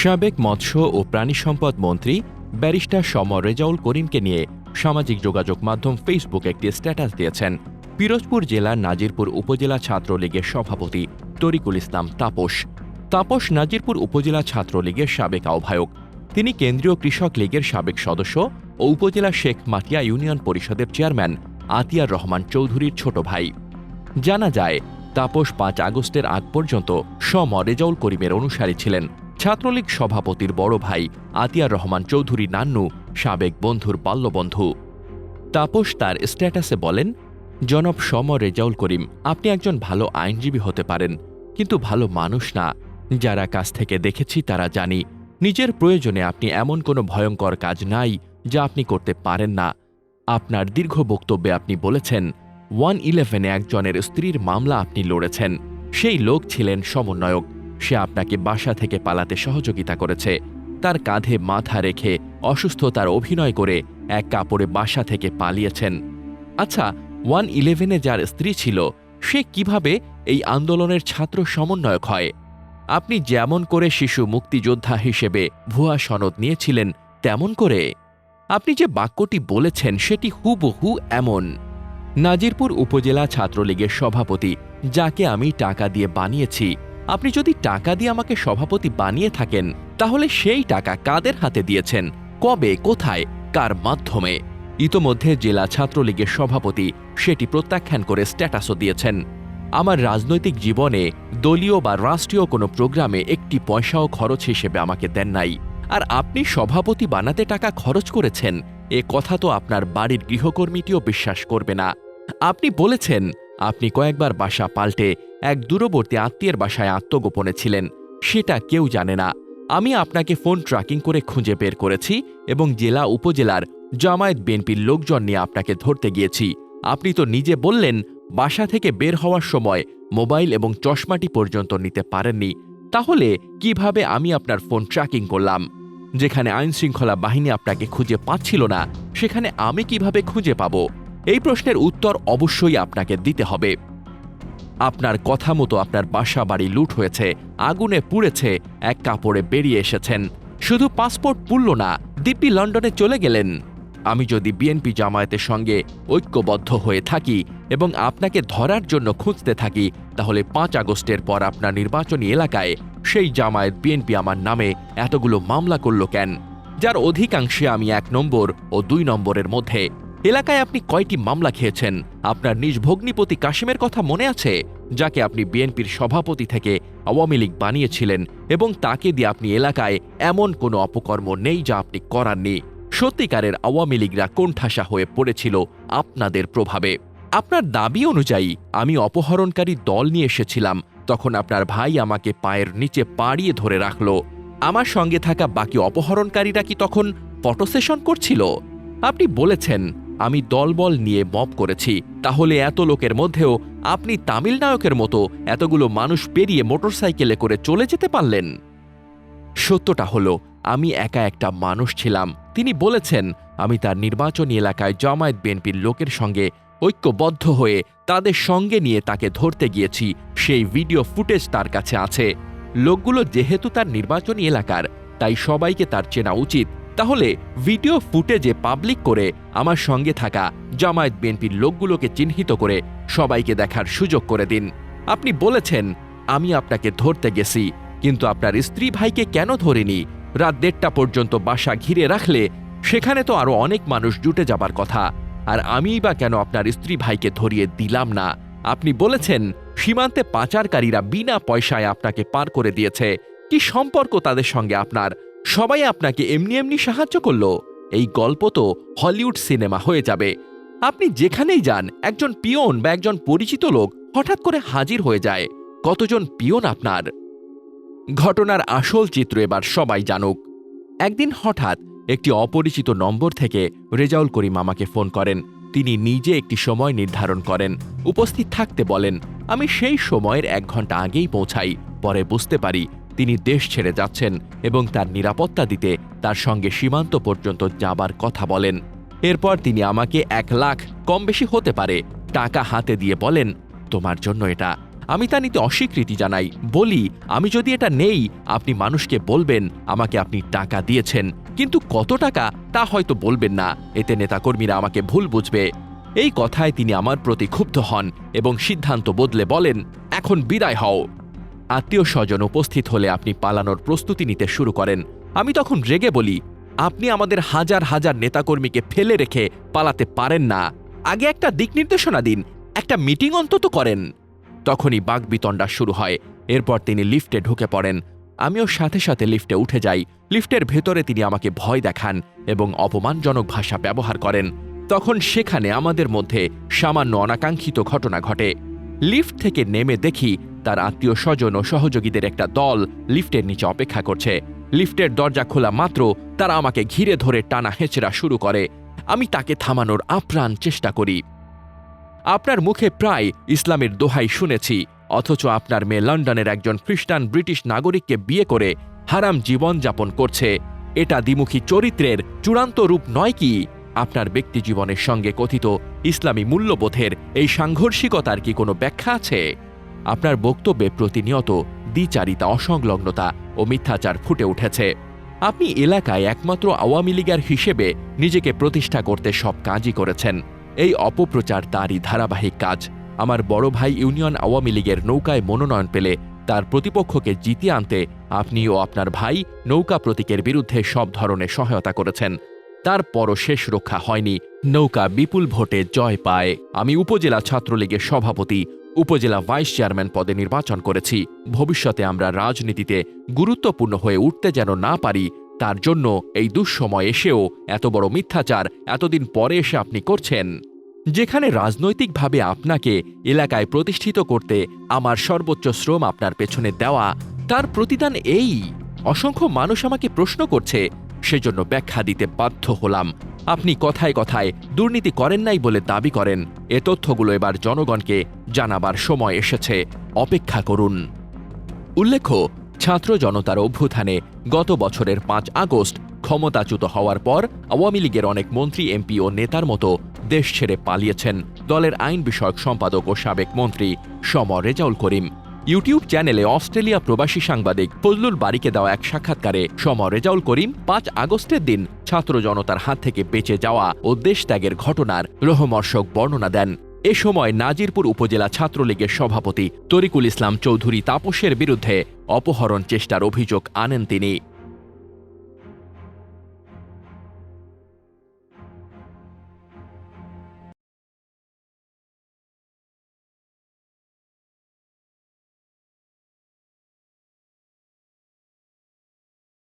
সাবেক মৎস্য ও প্রাণী সম্পদ মন্ত্রী ব্যারিস্টার সমর রেজাউল করিমকে নিয়ে সামাজিক যোগাযোগ মাধ্যম ফেসবুক একটি স্ট্যাটাস দিয়েছেন। পিরোজপুর জেলার নাজিরপুর উপজেলা ছাত্রলীগের সভাপতি তরিকুল ইসলাম তাপস। তাপস নাজিরপুর উপজেলা ছাত্রলীগের সাবেক আহ্বায়ক। তিনি কেন্দ্রীয় কৃষক লীগের সাবেক সদস্য ও উপজেলা শেখ মাটিয়া ইউনিয়ন পরিষদের চেয়ারম্যান আতিয়ার রহমান চৌধুরীর ছোট ভাই। জানা যায়, তাপস পাঁচ আগস্টের আগ পর্যন্ত সম রেজাউল করিমের অনুসারী ছিলেন। ছাত্রলীগ সভাপতির বড় ভাই আতিয়ার রহমান চৌধুরী নান্নু, সাবেক বন্ধুর বাল্যবন্ধু। তাপস তার স্ট্যাটাসে বলেন, জনব সম রেজাউল করিম, আপনি একজন ভালো আইনজীবী হতে পারেন, কিন্তু ভালো মানুষ না। যারা কাছ থেকে দেখেছি তারা জানি, নিজের প্রয়োজনে আপনি এমন কোনো ভয়ঙ্কর কাজ নাই যা আপনি করতে পারেন না। আপনার দীর্ঘ বক্তব্যে আপনি বলেছেন, ওয়ান ইলেভেনে একজনের স্ত্রীর মামলা আপনি লড়েছেন, সেই লোক ছিলেন সমন্বয়ক। সে আপনাকে বাসা থেকে পালাতে সহযোগিতা করেছে। তার কাঁধে মাথা রেখে অসুস্থতার অভিনয় করে এক কাপড়ে বাসা থেকে পালিয়েছেন। আচ্ছা ওয়ান ইলেভেনে যার স্ত্রী ছিল, সে কীভাবে এই আন্দোলনের ছাত্র সমন্বয়ক হয়? আপনি যেমন করে শিশু মুক্তিযোদ্ধা হিসেবে ভুয়া সনদ নিয়েছিলেন, তেমন করে। আপনি যে বাক্যটি বলেছেন, সেটি হুবহু এমন। নাজিরপুর উপজেলা ছাত্রলীগের সভাপতি, যাকে আমি টাকা দিয়ে বানিয়েছি আপনি যদি টাকা দিয়ে আমাকে সভাপতি বানিয়ে থাকেন, তাহলে সেই টাকা কাদের হাতে দিয়েছেন? কবে, কোথায়, কার মাধ্যমে? ইতোমধ্যে জেলা ছাত্রলীগের সভাপতি সেটি প্রত্যাখ্যান করে স্ট্যাটাসও দিয়েছেন। আমার রাজনৈতিক জীবনে দলীয় বা রাষ্ট্রীয় কোনো প্রোগ্রামে একটি পয়সাও খরচ হিসেবে আমাকে দেন নাই। আর আপনি সভাপতি বানাতে টাকা খরচ করেছেন, এ কথা তো আপনার বাড়ির গৃহকর্মীটিও বিশ্বাস করবে না। আপনি বলেছেন আপনি কয়েকবার বাসা পাল্টে এক দূরবর্তী আত্মীয়ের বাসায় আত্মগোপনে ছিলেন। সেটা কেউ জানে না। আমি আপনাকে ফোন ট্র্যাকিং করে খুঁজে বের করেছি এবং জেলা উপজেলার জামায়াত বিএনপির লোকজন নিয়ে আপনাকে ধরতে গিয়েছি। আপনি তো নিজে বললেন, বাসা থেকে বের হওয়ার সময় মোবাইল এবং চশমাটি পর্যন্ত নিতে পারেননি। তাহলে কীভাবে আমি আপনার ফোন ট্র্যাকিং করলাম? যেখানে আইনশৃঙ্খলা বাহিনী আপনাকে খুঁজে পাচ্ছিল না, সেখানে আমি কীভাবে খুঁজে পাব? এই প্রশ্নের উত্তর অবশ্যই আপনাকে দিতে হবে। আপনার কথা মতো আপনার বাসা বাড়ি লুট হয়েছে, আগুনে পুড়েছে, এক কাপড়ে বেরিয়ে এসেছেন। শুধু পাসপোর্ট পুরল না, দিব্যি লন্ডনে চলে গেলেন। আমি যদি বিএনপি জামায়াতের সঙ্গে ঐক্যবদ্ধ হয়ে থাকি এবং আপনাকে ধরার জন্য খুঁজতে থাকি, তাহলে পাঁচ আগস্টের পর আপনার নির্বাচনী এলাকায় সেই জামায়াত বিএনপি আমার নামে এতগুলো মামলা করল কেন? যার অধিকাংশে আমি এক নম্বর ও দুই নম্বরের মধ্যে। এলাকায় আপনি কয়টি মামলা খেয়েছেন? আপনার নিজ ভগ্নিপতি কাশিমের কথা মনে আছে? যাকে আপনি বিএনপির সভাপতি থেকে আওয়ামী লীগ বানিয়েছিলেন এবং তাকে দিয়ে আপনি এলাকায় এমন কোনো অপকর্ম নেই যা আপনি করাননি। সত্যিকারের আওয়ামী লীগরা কোণঠাসা হয়ে পড়েছিল আপনাদের প্রভাবে। আপনার দাবি অনুযায়ী, আমি অপহরণকারী দল নিয়ে এসেছিলাম। তখন আপনার ভাই আমাকে পায়ের নিচে পাড়িয়ে ধরে রাখল। আমার সঙ্গে থাকা বাকি অপহরণকারীরা কি তখন ফটো সেশন করছিল? আপনি বলেছেন আমি দলবল নিয়ে মব করেছি। তাহলে এত লোকের মধ্যেও আপনি তামিল নায়কের মতো এতগুলো মানুষ পেরিয়ে মোটরসাইকেলে করে চলে যেতে পারলেন? সত্যটা হলো, আমি একা একটা মানুষ ছিলাম। তিনি বলেছেন, আমি তার নির্বাচনী এলাকায় জামায়াত বিএনপির লোকের সঙ্গে ঐক্যবদ্ধ হয়ে তাদের সঙ্গে নিয়ে তাকে ধরতে গিয়েছি। সেই ভিডিও ফুটেজ তার কাছে আছে। লোকগুলো যেহেতু তার নির্বাচনী এলাকার, তাই সবাইকে তার চেনা উচিত তাহলে ভিডিও ফুটেজে পাবলিক করে আমার সঙ্গে থাকা জামায়াত বিএনপির লোকগুলোকে চিহ্নিত করে সবাইকে দেখার সুযোগ করে দিন। আপনি বলেছেন, আমি আপনাকে ধরতে গেছি, কিন্তু আপনার স্ত্রী ভাইকে কেন ধরিনি? রাত দেড়টা পর্যন্ত বাসা ঘিরে রাখলে সেখানে তো আরও অনেক মানুষ জুটে যাবার কথা। আর আমিই বা কেন আপনার স্ত্রী ভাইকে ধরিয়ে দিলাম না? আপনি বলেছেন, সীমান্তে পাচারকারীরা বিনা পয়সায় আপনাকে পার করে দিয়েছে। কি সম্পর্ক তাদের সঙ্গে আপনার? সবাই আপনাকে এমনি এমনি সাহায্য করল। এই গল্প তো হলিউড সিনেমা হয়ে যাবে। আপনি যেখানেই যান, একজন পিয়ন বা একজন পরিচিত লোক হঠাৎ করে হাজির হয়ে যায়। কতজন পিয়ন আপনার? ঘটনার আসল চিত্র এবার সবাই জানুক। একদিন হঠাৎ একটি অপরিচিত নম্বর থেকে রেজাউল করিম আমাকে ফোন করেন। তিনি নিজে একটি সময় নির্ধারণ করেন। উপস্থিত থাকতে বলেন, আমি সেই সময়ের এক ঘণ্টা আগেই পৌঁছাই, পরে বুঝতে পারি তিনি দেশ ছেড়ে যাচ্ছেন এবং তার নিরাপত্তা দিতে তার সঙ্গে সীমান্ত পর্যন্ত যাবার কথা বলেন। এরপর তিনি আমাকে এক লাখ কম বেশি হতে পারে টাকা হাতে দিয়ে বলেন, তোমার জন্য এটা। আমি তা নিতে অস্বীকৃতি জানাই। বলি, আমি যদি এটা নেই, আপনি মানুষকে বলবেন, আমাকে আপনি টাকা দিয়েছেন। কিন্তু কত টাকা, তা হয়তো বলবেন না। এতে নেতাকর্মীরা আমাকে ভুল বুঝবে। এই কথায় তিনি আমার প্রতি ক্ষুব্ধ হন এবং সিদ্ধান্ত বদলে বলেন, এখন বিদায় হও। আত্মীয় স্বজন উপস্থিত হলে আপনি পালানোর প্রস্তুতি নিতে শুরু করেন। আমি তখন রেগে বলি, আপনি আমাদের হাজার হাজার নেতাকর্মীকে ফেলে রেখে পালাতে পারেন না। আগে একটা দিক নির্দেশনা দিন, একটা মিটিং অন্তত করেন। তখনই বাগবিতণ্ডা শুরু হয়। এরপর তিনি লিফটে ঢুকে পড়েন। আমিও সাথে সাথে লিফটে উঠে যাই। লিফটের ভেতরে তিনি আমাকে ভয় দেখান এবং অপমানজনক ভাষা ব্যবহার করেন। তখন সেখানে আমাদের মধ্যে সামান্য অনাকাঙ্ক্ষিত ঘটনা ঘটে। লিফট থেকে নেমে দেখি তার আত্মীয় স্বজন ও সহযোগীদের একটা দল লিফটের নিচে অপেক্ষা করছে। লিফটের দরজা খোলা মাত্র তারা আমাকে ঘিরে ধরে টানা হেঁচড়া শুরু করে। আমি তাকে থামানোর আপ্রাণ চেষ্টা করি। আপনার মুখে প্রায় ইসলামের দোহাই শুনেছি, অথচ আপনার মেয়ে লন্ডনের একজন খ্রিস্টান ব্রিটিশ নাগরিককে বিয়ে করে হারাম জীবন যাপন করছে। এটা দ্বিমুখী চরিত্রের চূড়ান্ত রূপ নয় কি? আপনার ব্যক্তি জীবনের সঙ্গে কথিত ইসলামী মূল্যবোধের এই সাংঘর্ষিকতার কি কোনো ব্যাখ্যা আছে? আপনার বক্তব্যে প্রতিনিয়ত দ্বিচারিতা, অসংলগ্নতা ও মিথ্যাচার ফুটে উঠেছে। আপনি এলাকায় একমাত্র আওয়ামী লীগার হিসেবে নিজেকে প্রতিষ্ঠা করতে সব কাজই করেছেন। এই অপপ্রচার তারই ধারাবাহিক কাজ। আমার বড় ভাই ইউনিয়ন আওয়ামী লীগের নৌকায় মনোনয়ন পেলে তার প্রতিপক্ষকে জিতিয়ে আনতে আপনি ও আপনার ভাই নৌকা প্রতীকের বিরুদ্ধে সব ধরনের সহায়তা করেছেন। তারপরও শেষ রক্ষা হয়নি। নৌকা বিপুল ভোটে জয় পায়। আমি উপজেলা ছাত্রলীগের সভাপতি, উপজেলা ভাইস চেয়ারম্যান পদে নির্বাচন করেছি। ভবিষ্যতে আমরা রাজনীতিতে গুরুত্বপূর্ণ হয়ে উঠতে যেন না পারি, তার জন্য এই দুঃসময় এসেও এত বড় মিথ্যাচার এতদিন পরে এসে আপনি করছেন। যেখানে রাজনৈতিকভাবে আপনাকে এলাকায় প্রতিষ্ঠিত করতে আমার সর্বোচ্চ শ্রম আপনার পেছনে দেওয়া, তার প্রতিদান এই। অসংখ্য মানুষ আমাকে প্রশ্ন করছে সেজন্য ব্যাখ্যা দিতে বাধ্য হলাম। আপনি কথায় কথায় দুর্নীতি করেন নাই বলে দাবি করেন। এ তথ্যগুলো এবার জনগণকে জানাবার সময় এসেছে। অপেক্ষা করুন। উল্লেখ্য, ছাত্র জনতার অভ্যুত্থানে গত বছরের পাঁচ আগস্ট ক্ষমতাচ্যুত হওয়ার পর আওয়ামী লীগের অনেক মন্ত্রী, এমপি ও নেতার মতো দেশ ছেড়ে পালিয়েছেন। দলের আইন বিষয়ক সম্পাদক ও সাবেক মন্ত্রী সমর রেজাউল করিম। ইউটিউব চ্যানেলে অস্ট্রেলিয়া প্রবাসী সাংবাদিক ফজলুল বারিকে দেওয়া এক সাক্ষাৎকারে সম রেজাউল করিম পাঁচ আগস্টের দিন ছাত্র জনতার হাত থেকে বেঁচে যাওয়া ও দেশত্যাগের ঘটনার রোহমর্ষক বর্ণনা দেন। এ সময় নাজিরপুর উপজেলা ছাত্রলীগের সভাপতি তরিকুল ইসলাম চৌধুরী তাপসের বিরুদ্ধে অপহরণ চেষ্টার অভিযোগ আনেন তিনি।